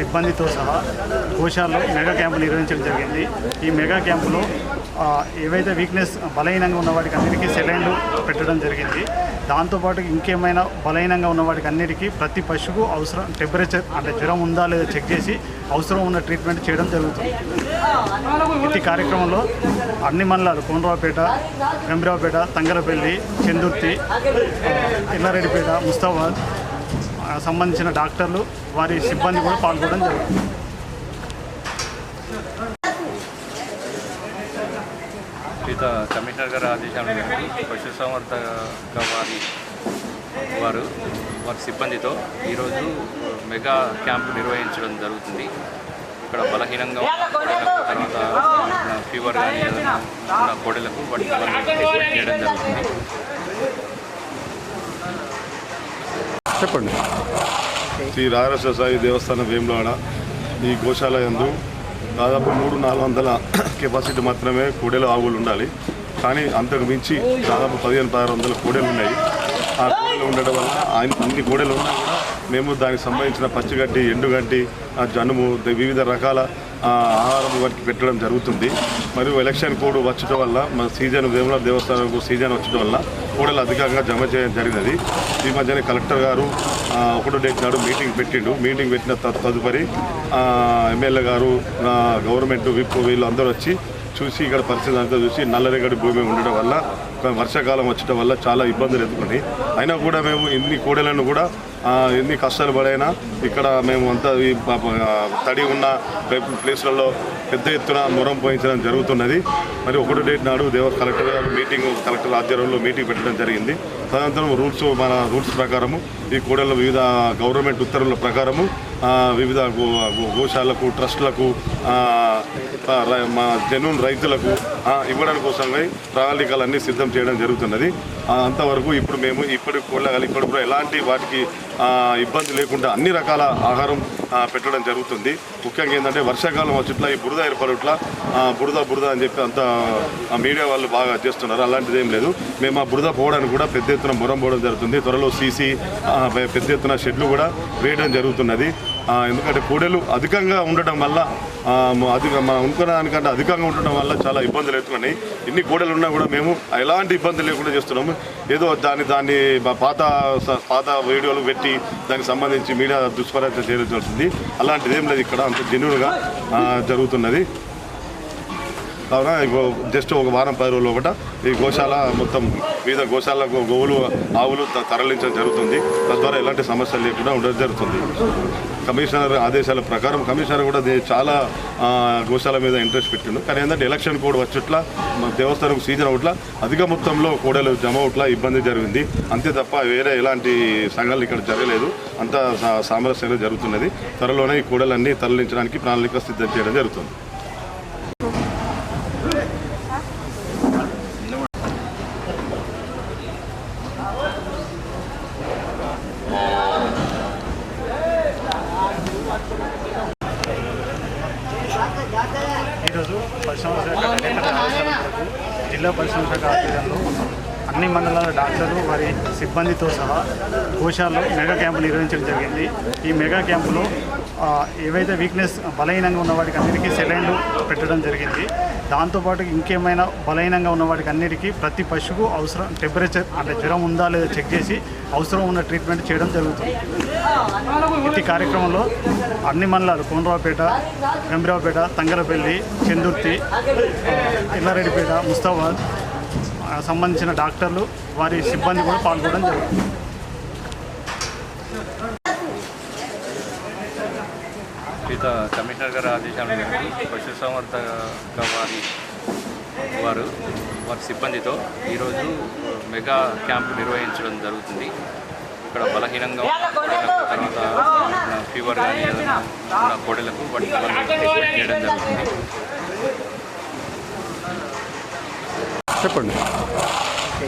సిబ్బందితో సహా కోశాల్లో mega camp నిర్వహించడం జరిగింది. ఈ మెగా క్యాంపులో ఏవైతే వీక్నెస్ బలహీనంగా ఉన్న వాటికి అన్నిటికీ సెలైన్లు పెట్టడం జరిగింది. దాంతోపాటు ఇంకేమైనా బలహీనంగా ఉన్న వాటికి అన్నిటికీ ప్రతి పశువుకు అవసరం టెంపరేచర్ అంటే జ్వరం ఉందా లేదా చెక్ చేసి అవసరం ఉన్న ట్రీట్మెంట్ చేయడం జరుగుతుంది. ఈ కార్యక్రమంలో అన్ని మండలాలు కోనరావుపేట గంభీరావుపేట తంగరపల్లి చెందుర్తి ఎల్లారెడ్డిపేట ముస్తాబాద్ సంబంధించిన డాక్టర్లు వారి సిబ్బంది కూడా పాల్గొనడం జరుగుతుంది. గీత కమిషనర్ గారి ఆదేశాల మేరకు పశుసంవర్ధక వారి వారు వారి సిబ్బందితో ఈరోజు మెగా క్యాంప్ నిర్వహించడం జరుగుతుంది. ఇక్కడ బలహీనంగా తర్వాత ఫీవర్ కానీ ఉన్న కోడెలకు వాటికి చేయడం జరుగుతుంది. చెప్పండి. శ్రీ రాజరాజ సాయి దేవస్థానం వేములవాడ ఈ గోశాలయందు దాదాపు మూడు నాలుగు వందల కెపాసిటీ మాత్రమే కోడెలు ఆవులు ఉండాలి. కానీ అంతకు మించి దాదాపు పదిహేను పదహారు వందల కోడెలు ఉన్నాయి. ఆ కోడెలు ఉండడం వల్ల ఆయన అన్ని కోడెలు ఉన్నా కూడా మేము దానికి సంబంధించిన పచ్చిగడ్డి ఎండుగడ్డి ఆ జనుము వివిధ రకాల ఆహారం వాటికి పెట్టడం జరుగుతుంది. మరియు ఎలక్షన్ కోడ్ వచ్చడం వల్ల మన సీజన్ వేముల దేవస్థానంకు సీజన్ వచ్చడం వల్ల కోడలు అధికంగా జమ చేయడం జరిగినది. ఈ మధ్యనే కలెక్టర్ గారు ఒకటో డేట్ నాడు మీటింగ్ పెట్టిండు. మీటింగ్ పెట్టిన తదుపరి ఎమ్మెల్యే గారు గవర్నమెంట్ విప్ వీళ్ళు అందరూ వచ్చి చూసి ఇక్కడ పరిస్థితి అంతా చూసి నల్లరేగడి భూమి ఉండడం వల్ల వర్షాకాలం వచ్చడం వల్ల చాలా ఇబ్బందులు ఎదుర్కొని అయినా కూడా మేము ఇన్ని కోడలను కూడా ఎన్ని కష్టాలు పడైనా ఇక్కడ మేము అంతా ఈ తడి ఉన్న ప్లేస్లలో పెద్ద ఎత్తున మొరం పోయించడం జరుగుతున్నది. మరి ఒకటో డేట్ నాడు దేవ కలెక్టర్ గారు మీటింగ్ కలెక్టర్ ఆధ్వర్యంలో మీటింగ్ పెట్టడం జరిగింది. తదనంతరం రూల్స్ మన రూల్స్ ప్రకారము ఈ కోడెల వివిధ గవర్నమెంట్ ఉత్తర్వుల ప్రకారము వివిధ గోశాలకు ట్రస్టులకు రై- మా జనూన్ రైతులకు ఇవ్వడానికి కోసమై ప్రణాళికలన్నీ సిద్ధం చేయడం జరుగుతున్నది. అంతవరకు ఇప్పుడు మేము ఇప్పటికి కోళ్ళ ఇప్పుడు కూడా ఎలాంటి వాటికి ఇబ్బంది లేకుండా అన్ని రకాల ఆహారం పెట్టడం జరుగుతుంది. ముఖ్యంగా ఏంటంటే వర్షాకాలం వచ్చేట్లా ఈ బురద ఏర్పడట్ల బురద బురద అని చెప్పి అంత మీడియా వాళ్ళు బాగా చేస్తున్నారు. అలాంటిది ఏం లేదు. మేము ఆ బురద పోవడానికి కూడా పెద్ద ఎత్తున మొరం పోవడం జరుగుతుంది. త్వరలో సీసీ పెద్ద ఎత్తున షెడ్లు కూడా వేయడం జరుగుతున్నది. ఎందుకంటే కోడెలు అధికంగా ఉండటం వల్ల అధిక మనం అనుకున్న దానికంటే అధికంగా ఉండటం వల్ల చాలా ఇబ్బందులు ఎదుర్కొన్నాయి ఇన్ని కోడలు ఉన్నా కూడా మేము ఎలాంటి ఇబ్బంది లేకుండా చేస్తున్నాము. ఏదో దాన్ని దాన్ని పాత పాత వీడియోలు పెట్టి దానికి సంబంధించి మీడియా దుష్ప్రచారం చేయడం జరుగుతుంది అలాంటిది ఏం లేదు ఇక్కడ అంత జెన్యున్గా జరుగుతున్నది. కావున జస్ట్ ఒక వారం పది రోజులు ఒకట ఈ గోశాల మొత్తం వివిధ గోశాలకు గోవులు ఆవులు త- తరలించడం జరుగుతుంది. తద్వారా ఎలాంటి సమస్యలు లేకుండా ఉండడం జరుగుతుంది. కమిషనర్ ఆదేశాల ప్రకారం కమిషనర్ కూడా చాలా గోశాల మీద ఇంట్రెస్ట్ పెట్టిండు. కానీ ఏంటంటే ఎలక్షన్ కోడ్ వచ్చేట్ల దేవస్థానం సీజన్ అవుట్ల అధిక మొత్తంలో కోడలు జమ అవుట్ల ఇబ్బంది జరిగింది. అంతే తప్ప వేరే ఎలాంటి సంఘాలు ఇక్కడ జరగలేదు. అంత సా- సామరస్యంగా జరుగుతున్నది. త్వరలోనే ఈ కోడలన్నీ తరలించడానికి ప్రణాళిక సిద్ధం చేయడం జరుగుతుంది ఈరోజు పరిశ్రమ శాఖ డైరెక్టర్ ఆదేశాల మేరకు జిల్లా పరిశ్రమ ఆధ్వర్యంలో అన్ని మండలాల డాక్టర్లు వారి సిబ్బందితో సహా కోశాల్లో మెగా క్యాంపు నిర్వహించడం జరిగింది. ఈ మెగా క్యాంపులో ఏవైతే వీక్నెస్ బలహీనంగా ఉన్న వాటికి అన్నిటికీ సెలైన్లు పెట్టడం జరిగింది. దాంతోపాటు ఇంకేమైనా బలహీనంగా ఉన్న వాటికి అన్నిటికీ ప్రతి పశువుకు అవసరం టెంపరేచర్ అంటే జ్వరం ఉందా లేదా చెక్ చేసి అవసరం ఉన్న ట్రీట్మెంట్ చేయడం జరుగుతుంది. ఈ కార్యక్రమంలో అన్ని మండలాలు కోనరావుపేట వెంబరావుపేట తంగరపల్లి చెందుర్తి ఇల్లారెడ్డిపేట ఎల్లారెడ్డిపేట ముస్తాబాద్ సంబంధించిన డాక్టర్లు వారి సిబ్బంది కూడా పాల్గొనడం జరుగుతుంది. గీత కమిషనర్ గారు ఆదేశాల మేరకు పశుసంవర్ధక వారి వారు వారి సిబ్బందితో ఈరోజు మెగా క్యాంప్ నిర్వహించడం జరుగుతుంది. ఇక్కడ బలహీనంగా తర్వాత ఫీవర్ కానీ ఉన్న కోడలకు వాటికి చేయడం జరుగుతుంది. చెప్పండి.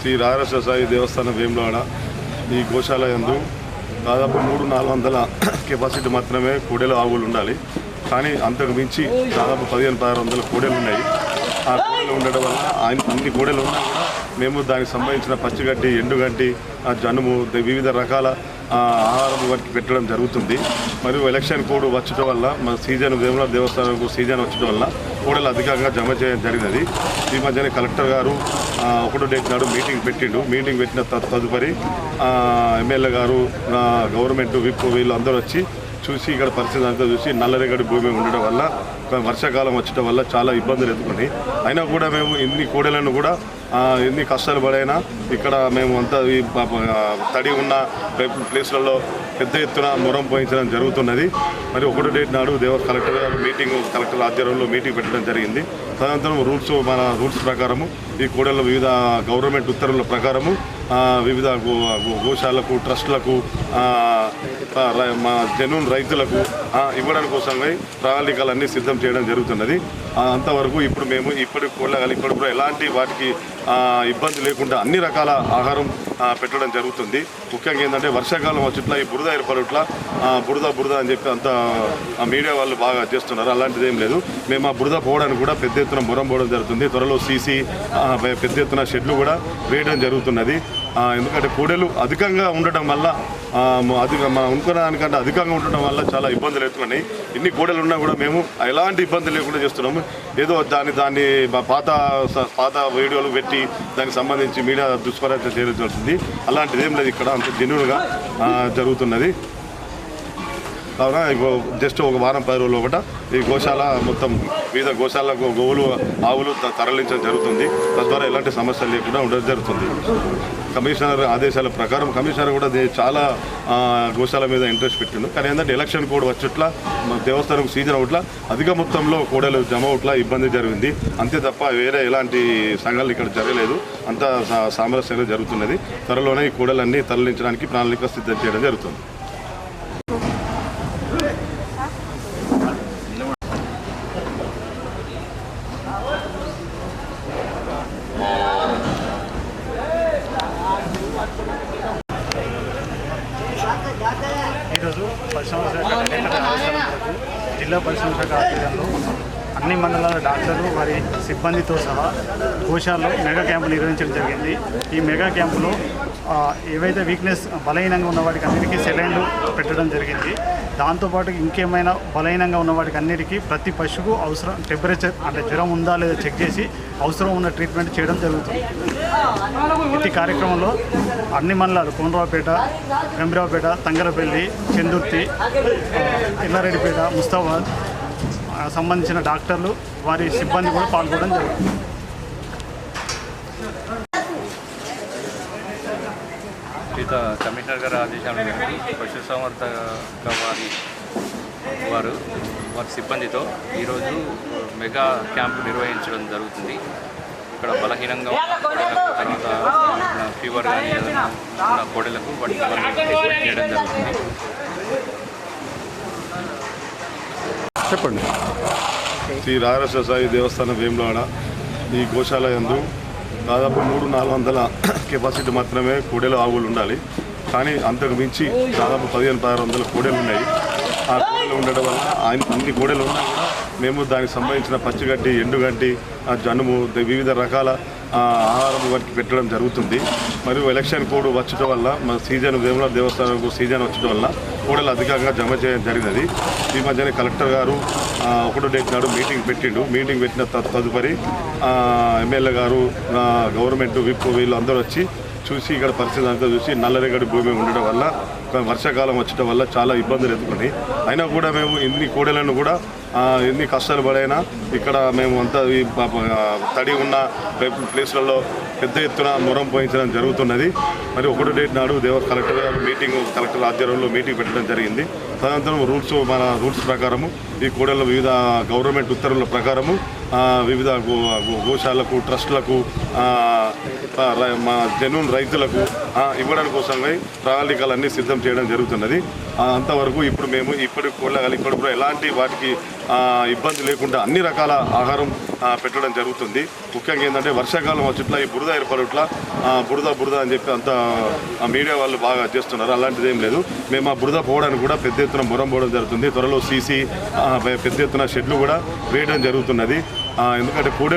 శ్రీ రాజరాజ సాయి దేవస్థానం వేములవాడ ఈ గోశాలయందు దాదాపు మూడు నాలుగు వందల కెపాసిటీ మాత్రమే కోడెలు ఆవులు ఉండాలి. కానీ అంతకు మించి దాదాపు పదిహేను పదహారు వందల కోడెలు ఉన్నాయి. ఆ కోడెలు ఉండడం వల్ల అన్ని కోడెలు ఉన్నా కూడా మేము దానికి సంబంధించిన పచ్చిగడ్డి ఎండుగడ్డి జనుము వివిధ రకాల ఆహారం వాటికి పెట్టడం జరుగుతుంది. మరియు ఎలక్షన్ కోడ్ వచ్చటం వల్ల మన సీజన్ వేముల దేవస్థానం సీజన్ వచ్చటం వల్ల కోడలు అధికంగా జమ చేయడం జరిగినది. ఈ మధ్యనే కలెక్టర్ గారు ఒకటో డేట్ నాడు మీటింగ్ పెట్టిండు. మీటింగ్ పెట్టిన త- తదుపరి ఎమ్మెల్యే గారు గవర్నమెంట్ విప్ వీళ్ళు అందరూ వచ్చి చూసి ఇక్కడ పరిస్థితి అంతా చూసి నల్లరేగడి భూమి ఉండడం వల్ల వర్షాకాలం వచ్చటం వల్ల చాలా ఇబ్బందులు ఎదుర్కొని అయినా కూడా మేము ఇన్ని కోడలను కూడా ఎన్ని కష్టాలు పడైనా ఇక్కడ మేము అంతా ఈ తడి ఉన్న ప్లేస్లలో పెద్ద ఎత్తున మొరం పోయించడం జరుగుతున్నది. మరి ఒకటో డేట్ నాడు దేవ కలెక్టర్ గారు మీటింగ్ కలెక్టర్ ఆధ్వర్యంలో మీటింగ్ పెట్టడం జరిగింది. తదనంతరం రూల్స్ మన రూల్స్ ప్రకారము ఈ కూడల్లో వివిధ గవర్నమెంట్ ఉత్తర్వుల ప్రకారము వివిధ గోశాలకు ట్రస్టులకు రై- మా జనూన్ రైతులకు ఇవ్వడం ఇవ్వడానికి కోసమై ప్రణాళికలన్నీ సిద్ధం చేయడం జరుగుతున్నది. అంతవరకు ఇప్పుడు మేము ఇప్పుడు కోళ్ళ ఇప్పుడు కూడా ఎలాంటి వాటికి ఇబ్బంది లేకుండా అన్ని రకాల ఆహారం పెట్టడం జరుగుతుంది. ముఖ్యంగా ఏంటంటే వర్షాకాలం వచ్చేట్లా ఈ బురద ఏర్పడట్లా బురద బురద అని చెప్పి అంత మీడియా వాళ్ళు బాగా చేస్తున్నారు. అలాంటిది ఏం లేదు. మేము ఆ బురద పోవడానికి కూడా పెద్ద ఎత్తున మొరం పోవడం జరుగుతుంది. త్వరలో సీసీ పెద్ద ఎత్తున షెడ్లు కూడా వేయడం జరుగుతున్నది. ఎందుకంటే కోడెలు అధికంగా ఉండటం వల్ల అధిక మనం అనుకున్న దానికంటే అధికంగా ఉండటం వల్ల చాలా ఇబ్బందులు అవుతున్నాయి ఇన్ని కోడలు ఉన్నా కూడా మేము ఎలాంటి ఇబ్బంది లేకుండా చేస్తున్నాము. ఏదో దాన్ని దాన్ని పాత పాత వీడియోలు పెట్టి దానికి సంబంధించి మీడియా దుష్ప్రచారం చేయడం జరుగుతుంది అలాంటిది ఏం లేదు ఇక్కడ అంత జెన్యున్గా జరుగుతున్నది. కావున జస్ట్ ఒక వారం పది రోజులు ఒకట ఈ గోశాల మొత్తం వివిధ గోశాల గోవులు ఆవులు తరలించడం జరుగుతుంది. తద్వారా ఎలాంటి సమస్యలు లేకుండా ఉండడం జరుగుతుంది. కమిషనర్ ఆదేశాల ప్రకారం కమిషనర్ కూడా చాలా గోశాల మీద ఇంట్రెస్ట్ పెట్టిండు. కానీ ఏంటంటే ఎలక్షన్ కోడ్ వచ్చేట్ల దేవస్థానం సీజన్ అవట్ల అధిక మొత్తంలో కోడలు జమ అవుట్ల ఇబ్బంది జరిగింది. అంతే తప్ప వేరే ఎలాంటి సంఘాలు ఇక్కడ జరగలేదు. అంత సా- సామరస్యంగా జరుగుతున్నది. త్వరలోనే ఈ కోడలన్నీ తరలించడానికి ప్రణాళిక సిద్ధం చేయడం జరుగుతుంది. ఈరోజు పరిశ్రమ శాఖ డైరెక్టర్ జిల్లా పరిశ్రమ శాఖ ఆధ్వర్యంలో అన్ని మండలాల డాక్టర్లు వారి సిబ్బందితో సహా గోశాలలో మెగా క్యాంపు నిర్వహించడం జరిగింది. ఈ మెగా క్యాంపులో ఏవైతే వీక్నెస్ బలహీనంగా ఉన్న వాటికి అందరికీ సెలైన్లు పెట్టడం జరిగింది. దాంతోపాటు ఇంకేమైనా బలహీనంగా ఉన్న వాటికి అన్నిటికీ ప్రతి పశువుకు అవసరం టెంపరేచర్ అంటే జ్వరం ఉందా లేదా చెక్ చేసి అవసరం ఉన్న ట్రీట్మెంట్ చేయడం జరుగుతుంది. ఇట్టి కార్యక్రమంలో అన్ని మండలాలు కోనరావుపేట గంభీరావుపేట తంగరపల్లి చెందుర్తి ఇల్లారెడ్డిపేట ఎల్లారెడ్డిపేట ముస్తాబాద్ సంబంధించిన డాక్టర్లు వారి సిబ్బంది కూడా పాల్గొనడం జరుగుతుంది. గీత కమిషనర్ గారు ఆదేశాల మేరకు పశుసంవర్ధక వారి వారు వారి సిబ్బందితో ఈరోజు మెగా క్యాంప్ నిర్వహించడం జరుగుతుంది. ఇక్కడ బలహీనంగా తర్వాత ఫీవర్ కానీ ఉన్న కోడలకు వాటికి చేయడం జరుగుతుంది. చెప్పండి. శ్రీ రాజరాజ దేవస్థానం వేములవాడ ఈ గోశాలయందు దాదాపు మూడు నాలుగు వందల కెపాసిటీ మాత్రమే కోడెలు ఆవులు ఉండాలి. కానీ అంతకు మించి దాదాపు పదిహేను పదహారు వందల కోడెలు ఉన్నాయి. ఆ కోడెలు ఉండడం వల్ల ఆయన అన్ని కోడెలు ఉన్నా మేము దానికి సంబంధించిన పచ్చిగడ్డి ఎండుగడ్డి ఆ జనుము వివిధ రకాల ఆహారం వారికి పెట్టడం జరుగుతుంది. మరియు ఎలక్షన్ కోడ్ వచ్చటం వల్ల మన సీజన్ వేముల దేవస్థానంకు సీజన్ వచ్చటం వల్ల కోడలు అధికంగా జమ చేయడం జరిగినది. ఈ మధ్యనే కలెక్టర్ గారు ఒకటో డేట్ నాడు మీటింగ్ పెట్టిండు. మీటింగ్ పెట్టిన త- తదుపరి ఎమ్మెల్యే గారు గవర్నమెంట్ విప్ వీళ్ళు అందరూ వచ్చి చూసి ఇక్కడ పరిస్థితి అంతా చూసి నల్లరేగడి భూమి ఉండడం వల్ల వర్షాకాలం వచ్చటం వల్ల చాలా ఇబ్బందులు ఎదుర్కొని అయినా కూడా మేము ఇన్ని కూడలను కూడా ఎన్ని కష్టాలు పడైనా ఇక్కడ మేము అంతా ఈ తడి ఉన్న ప్లేస్లలో పెద్ద ఎత్తున మొరం పోయించడం జరుగుతున్నది. మరి ఒకటో డేట్ నాడు దేవ కలెక్టర్ గారు మీటింగ్ కలెక్టర్ ఆధ్వర్యంలో మీటింగ్ పెట్టడం జరిగింది. తదనంతరం రూల్స్ మన రూల్స్ ప్రకారము ఈ కోడల్లో వివిధ గవర్నమెంట్ ఉత్తర్వుల ప్రకారము వివిధ గోశాలకు ట్రస్టులకు రై- మా జనూన్ రైతులకు ఇవ్వడం కోసమై ప్రణాళికలన్నీ సిద్ధం చేయడం జరుగుతున్నది. అంతవరకు ఇప్పుడు మేము ఇప్పటి కోళ్ళగలి ఇక్కడ కూడా ఎలాంటి వాటికి ఇబ్బంది లేకుండా అన్ని రకాల ఆహారం పెట్టడం జరుగుతుంది. ముఖ్యంగా ఏంటంటే వర్షాకాలం వచ్చేట్లా ఈ బురద ఏర్పడట్లా బురద బురద అని చెప్పి అంత మీడియా వాళ్ళు బాగా చేస్తున్నారు. అలాంటిది ఏం లేదు. మేము ఆ బురద పోవడానికి కూడా పెద్ద ఎత్తున మొరం పోవడం జరుగుతుంది. త్వరలో సీసీ పెద్ద ఎత్తున షెడ్లు కూడా వేయడం జరుగుతున్నది. ఆ, ఎందుకంటే కూడే